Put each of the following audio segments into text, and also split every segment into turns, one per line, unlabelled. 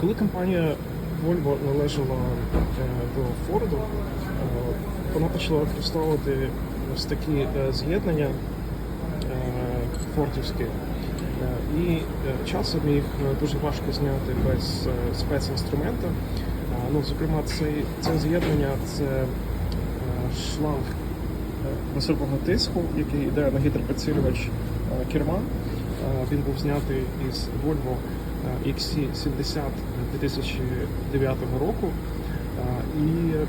Коли компанія Volvo належала е, до Ford, е, вона почала використовувати ось такі е, з'єднання фордівські. І часом їх дуже важко зняти без спецінструменту. Е, Ну, зокрема, цей, це з'єднання це шланг високого тиску, який йде на гідропідсилювач керма. Він був знятий із Volvo XC70 2009 року. Е, І е,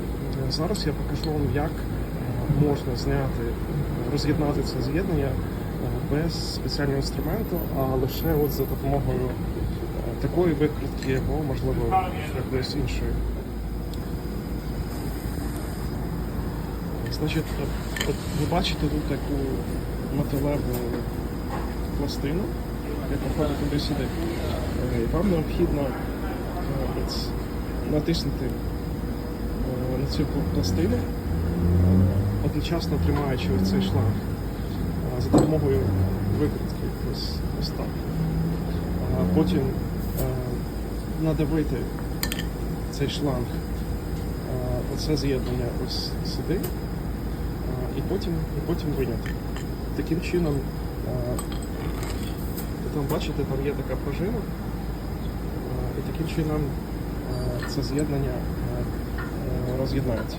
зараз я покажу вам, як е, можна зняти, е, роз'єднати це з'єднання е, без спеціального інструменту, а лише от за допомогою е, такої викрутки або, можливо, якоїсь іншої. Значить, от ви бачите тут таку металеву пластину, входить туди сюди. Вам необхідно натиснути е, на цю пластину, е, одночасно тримаючи цей шланг е, за допомогою викрутки. Ось, ось так. Потім надавити цей шланг, оце з'єднання ось сюди, і потім, і потім виняти. Таким чином, там бачите, там є така пружина, е, і таким чином е, це з'єднання е, роз'єднається.